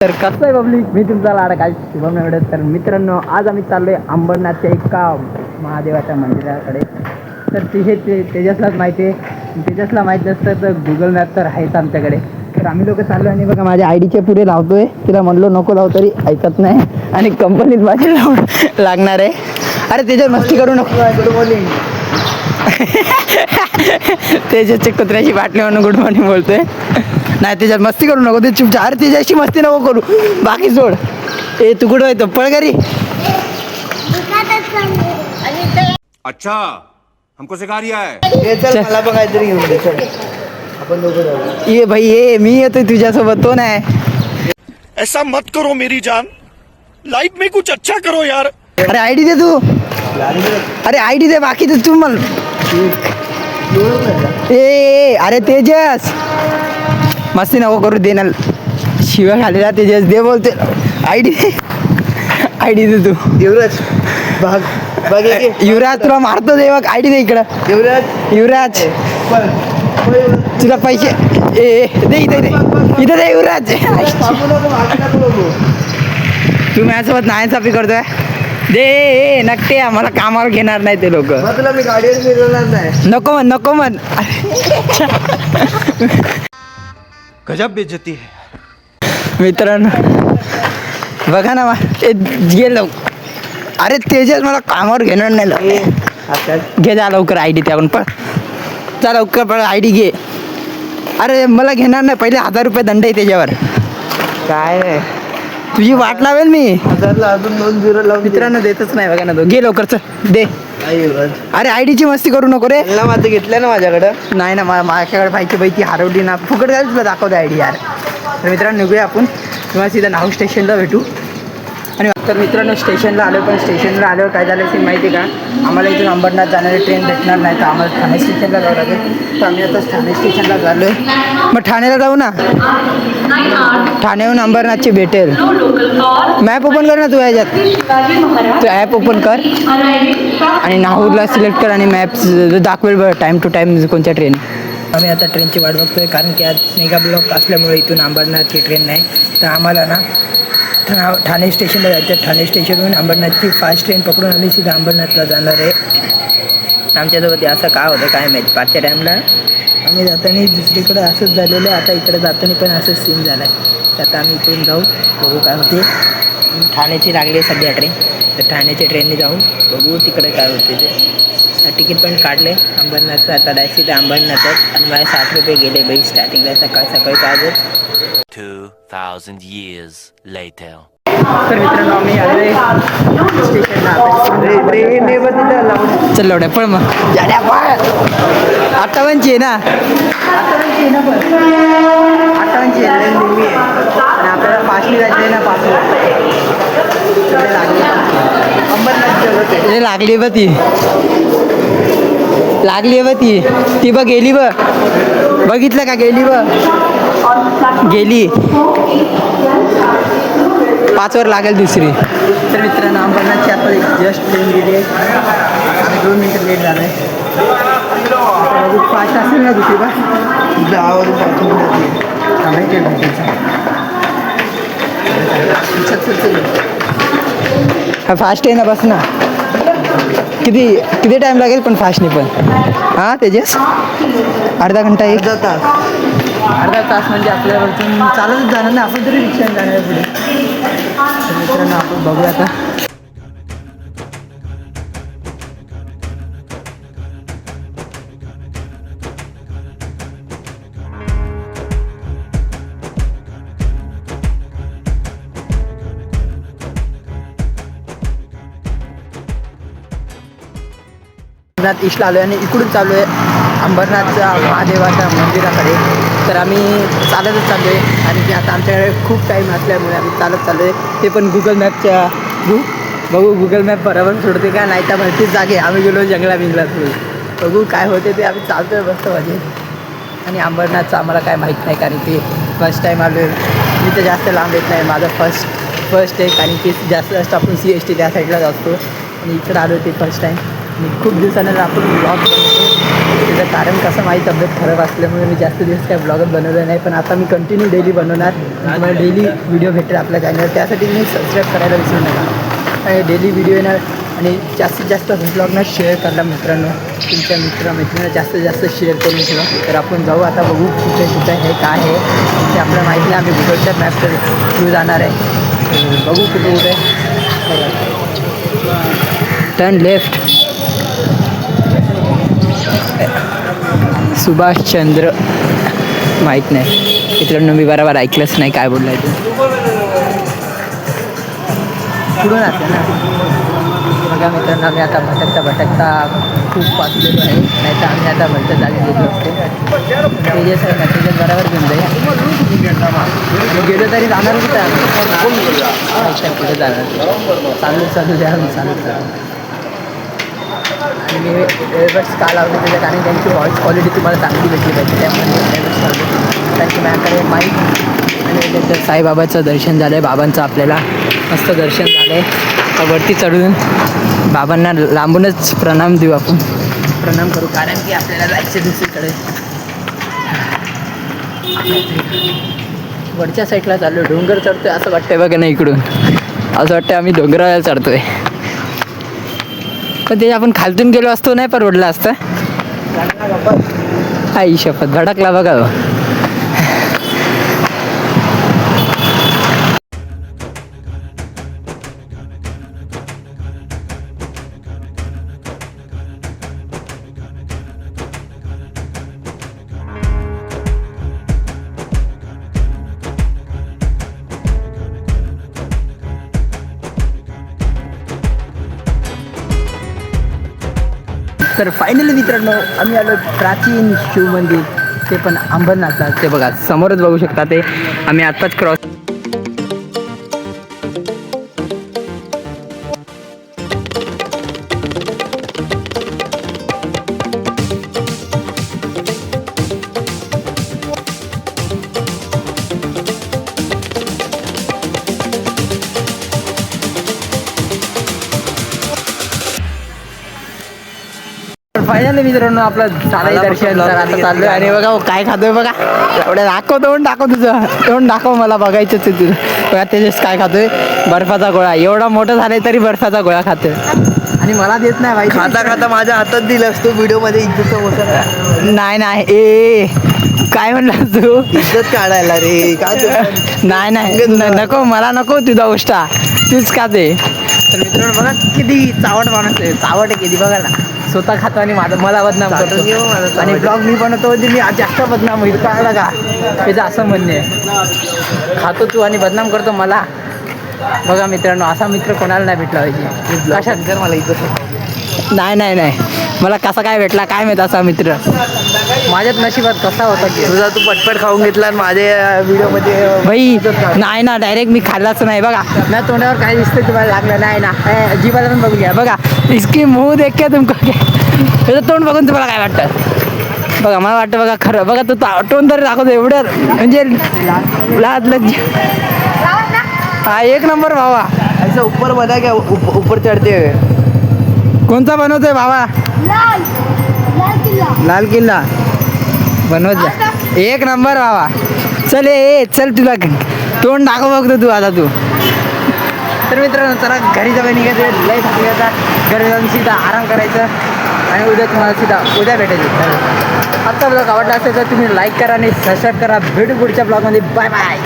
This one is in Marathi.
तर कसं आहे पब्लिक मी तुमचा लाडा काय शुभम नवडे. तर मित्रांनो आज आम्ही चाललोय अंबरनाथच्या एका महादेवाच्या मंदिराकडे. तर तिथे ते तेजसलाच माहिती आहे. तेजसला माहीत नसतं तर गुगल मॅप तर आहेच आमच्याकडे. तर आम्ही लोक चाललो आणि बघा माझ्या आय डीचे पुरे लावतोय. तिला म्हणलो नको लाव तरी ऐकत नाही. आणि कंपनीत माझे लावून लागणार आहे. अरे त्याच्यात मस्ती करू नको. गुड मॉर्निंग तेजसचे कुत्र्याची बाटली म्हणून गुड मॉर्निंग बोलतोय. नाही त्याच्यात मस्ती करू नको ते चुपचाप अरे त्याच्याशी मस्ती नको करू. बाकी सोड. ए तू कुठं येतो पळ घरी. अच्छा हमको सिखा रिया है. चल. मला पण काहीतरी घेऊन दे चल. आपण दोघं जाऊ. ये भाई ये मी येतोय तुझ्यासोबत तो नाही. ऐसा मत करो मेरी जान. लाइफ में कुछ अच्छा करो यार. अरे आय डी दे तू. अरे आय डी दे बाकी तू मला. ए, ए अरे तेजस. मस्ती नको करू दे ना शिव्या खालेला तेजस दे बोलते. आय डी दे आय डी दे तू. युवराज भाग भाग. युवराज तुला मारतो दे बघ आय डी दे इकडं. युवराज. युवराज. तुला पैसे ए दे इथे दे. इथे दे युवराज. तू माझ्यासोबत नाही चापी करतोय? दे नकटे आम्हाला कामावर घेणार नाही ते लोक. तुला मी गाडीवर फिरवणार नाही. नको म्हण नको म्हण. गजब बेइज्जती है। मित्रांनो बघा ना मा- ए गेलो अरे तेजस मला कामावर घेणार नाही. आता घे जा लवकर आय डी त्याकडून पण जा लवकर पण आय डी घे. अरे मला घेणार नाही पहिले हजार रुपये दंड आहे त्याच्यावर. काय नाही तुझी वाट लावेल मी. हजारला अजून दोन झिरो लावून. मित्रांनो देतच नाही बघा ना तो घे लवकर चल दे. अरे आय डीची मस्ती करू नको रे. त्यांना माझं घेतलं ना माझ्याकडं? नाही ना मा- माझ्याकडे पाहिजे बाई ती हरवली ना. फुकट जायला तुला दाखवते आयडी यार. तर मित्रांनो निघूया आपण. तुम्हाला सीधा नाव स्टेशनला भेटू. तर मित्रांनो स्टेशनला आलो पण स्टेशनला आल्यावर काय झालं ते माहिती आहे का? आम्हाला इथून अंबरनाथ जाणारी ट्रेन भेटणार नाही तर आम्हाला ठाणे स्टेशनला जावं लागेल. तर आम्ही आता ठाणे स्टेशनला झालो आहे मग ठाण्याला जाऊ ना? ठाण्याहून अंबरनाथची भेटेल. मॅप ओपन कर ना तू याच्यात तू ॲप ओपन कर. आणि नाहूरला सिलेक्ट कर आणि मॅप दाखवेल बरं टाईम टू टाईम कोणत्या ट्रेन आम्ही आता ट्रेनची वाट बघतोय कारण की आज मेगा ब्लॉक असल्यामुळे इथून अंबरनाथची ट्रेन नाही. तर आम्हाला ना ठा ठाणे स्टेशनला जायचं ठाणे स्टेशनहून अंबरनाथची फास्ट ट्रेन पकडून आम्ही सीधा अंबरनाथला जाणार आहे. आमच्यासोबत असं का होतं काय माहिती? पाचच्या टाईमला आम्ही जाताना दुसरीकडे असंच झालेलं आता इकडे जाताना पण असंच सीन झाला आहे तर आता आम्ही इथून जाऊ बघू काय होते. ठाण्याची लागली आहे सध्या ट्रेन तर ठाण्याच्या ट्रेनने जाऊन बघू तिकडे काय होते ते. तिकीट पण काढले अंबरनाथचं आता डायरेक्ट सीधा अंबरनाथच. आणि मला साठ रुपये गेले बाई स्टार्टिंगला सकाळ सकाळी आजच 2,000 years later. तर मित्रांनो आम्ही आले स्टेशनला. पण चल लवड्या पळ मग. अठ्ठावन्नची आहे ना? ना पण अठ्ठावन्नची आहे आणि आपल्याला पाचवी जायचं ना पाचवी. लागली. अंबरनाथ लागली बघ ती. लागली बघ ती. ती बघ गेली बघ. बघितलं का? गेली बघ. गेली. पाचवर लागेल दुसरी. तर मित्रांनो अंबरनाथची आता जस्ट ट्रेन गेली आहे. आम्ही दोन मिनटं लेट झालं आहे फास्ट असेल ना दुसरी बा. पाच मिनिटात हा फास्ट आहे ना बस ना. किती किती टाइम लागेल पण फास्टने पण? हां तेजस? अर्धा घंटा एक? अर्धा तास. अर्धा तास म्हणजे आपल्यावरतून चालतच जाणार ना आपण तरी रिक्षाने जाणार आहे पुढे. तर मित्रांनो आपण बघूया आता. अंबरनाथ ईस्टला आलो आहे आणि इकडून चालू आहे अंबरनाथच्या महादेवाच्या मंदिराकडे. तर आम्ही चालतच चाललो आहे आणि ते आता आमच्याकडे खूप टाईम असल्यामुळे आम्ही चालत चाललो आहे ते पण गुगल मॅपच्या बघू बघू गुगल मॅप बरोबर सोडते का? नाही तर भरतीच जागे. आम्ही गेलो जंगला बिंगलात बघू काय होते ते. आम्ही चालतोय मस्त माझे आणि अंबरनाथचं आम्हाला काय माहीत नाही कारण की फर्स्ट टाईम आलो आहे मी तर जास्त लांब येत नाही. माझं फर्स्ट फर्स्ट आहे कारण की जास्त जास्त आपण सी एस टी त्या साईडला असतो. आणि इकडं आलो ते फर्स्ट टाईम मी खूप दिवसानंतर आपण ब्लॉग त्याचं कारण कसं माझी तब्येत खराब असल्यामुळे मी जास्त दिवस काय ब्लॉगच बनवलं नाही. पण आता मी कंटिन्यू डेली बनवणार. तुम्हाला डेली व्हिडिओ भेटेल आपल्या चॅनलवर त्यासाठी मी सबस्क्राईब करायला विसरू नका. आणि डेली व्हिडिओ येणार आणि जास्तीत जास्त ब्लॉगना शेअर करा मित्रांनो. तुमच्या मित्रमैत्रिणींना जास्तीत जास्त शेअर करून ठेवा. तर आपण जाऊ आता बघू कुठे कुठे हे काय आहे. ते आपल्याला माहिती नाही आम्ही गुगलच्या मॅपवर थ्रू जाणार आहे. बघू कुठे कुठे. टर्न लेफ्ट सुभाषचंद्र माहीत नाही. मित्रांनो मी बरोबर ऐकलंच नाही काय बोललाय ते. कुठून असते ना. बघा मित्रांनो आम्ही आता भटकता भटकता खूप वाचलेलो आहे. नाही तर आम्ही आता भटकत जागी गेलो असतो तेजस आहे ना तेजस बरोबर घेऊन जाईल. गेलो तरी जाणार कुठे आम्ही. कुठे जाणार. चालू चालू द्या चालू चालू. आणि एअरबड्स का लावले त्याच्या कारण त्यांची व्हॉइस क्वालिटी तुम्हाला चांगली भेटली पाहिजे. त्यामुळे एअरबड्स लावले त्यांची माझ्याकडे माईक आणि त्याच्यानंतर साईबाबाचं दर्शन झालं आहे बाबांचं आपल्याला मस्त दर्शन झालं आहे वरती चढून बाबांना लांबूनच प्रणाम देऊ आपण. प्रणाम करू कारण की आपल्याला जायचं दुसरीकडे. वरच्या साईडला चाललो डोंगर चढतोय असं वाटतंय बघा ना इकडून. असं वाटतं आम्ही डोंगराला चढतोय. पण ते आपण खालतून गेलो असतो नाही परवडला असतं. आई शपथ भडकला बघा तर फायनली मित्रांनो आम्ही आलो प्राचीन शिवमंदिर ते पण अंबरनाथला. ते बघा समोरच बघू शकता ते. आम्ही आत्ताच क्रॉस फायनली मित्रांनो आपलं झालंय दर्शन तर आता चाललोय. आणि बघा हो, काय खातोय बघा. एवढं दाखव तोंड दाखव तुझं. तोंड दाखव मला बघायचं ते तुझं. बघा त्याच्यास काय खातोय? बर्फाचा गोळा. एवढा मोठा झालाय तरी बर्फाचा गोळा खातोय. आणि मला देत नाही माहिती खाता खाता माझ्या हातात दिलास तू व्हिडिओमध्ये इज्जत नाही नाही. ए काय म्हणलास तू? इज्जत काढायला रे. काय नाही नाही. नको मला नको तुझा गोष्टा तूच का ते तर मित्रांनो बघा किती चावट माणूस आहे. चावट आहे किती बघा ना. स्वतः खातो आणि माझं मला बदनाम करतो. चावट. आणि ब्लॉग मी बनवतो म्हणजे मी आज जास्त बदनाम होईल. कळलं का त्याचं असं म्हणणे. आहे खातो तू आणि बदनाम करतो मला. बघा मित्रांनो असा मित्र कोणाला नाही भेटला पाहिजे. कशात? कर मला इज्जत नाही नाही नाही. मला कसा काय भेटला काय माहीत असा मित्र? माझ्यात नशिबात कसा होता की? तुझा तू पटपट खाऊन घेतला आणि माझ्या व्हिडिओमध्ये भाई नाही ना डायरेक्ट मी खाल्लाच नाही. बघा ना तोंडावर काय दिसतंय तुम्हाला लागलं. नाही ना. ए, जिभाला पण बघू घ्या. बघा इसकी मुंह देख के तुमको क्या त्याचं तोंड बघून तुम्हाला काय वाटतं? बघा मला वाटतं बघा खरं. बघा तो ता- तोंड तरी दाखवतो. एवढं म्हणजे लाज लज्ज. हा एक नंबर भावा. ऐसा ऊपर बना क्या ऊपर चढ़ते कोणता बनवतोय भावा? लाल. लाल किल्ला. लाल किल्ला. बनवत जा. एक नंबर भावा. चल ए चल तुला. तोंड दाखव बघतो तू आता तू. तर मित्रांनो चला घरी जाऊन निघायचं. लय थकले आता. घरी जाऊन सीधा आराम करायचं आणि उद्या तुम्हाला सीधा उद्या भेटायचं. तर आत्ता ब्लॉग आवडला असेल तर तुम्ही लाईक करा आणि सबस्क्राईब करा. भेटू पुढच्या ब्लॉगमध्ये बाय बाय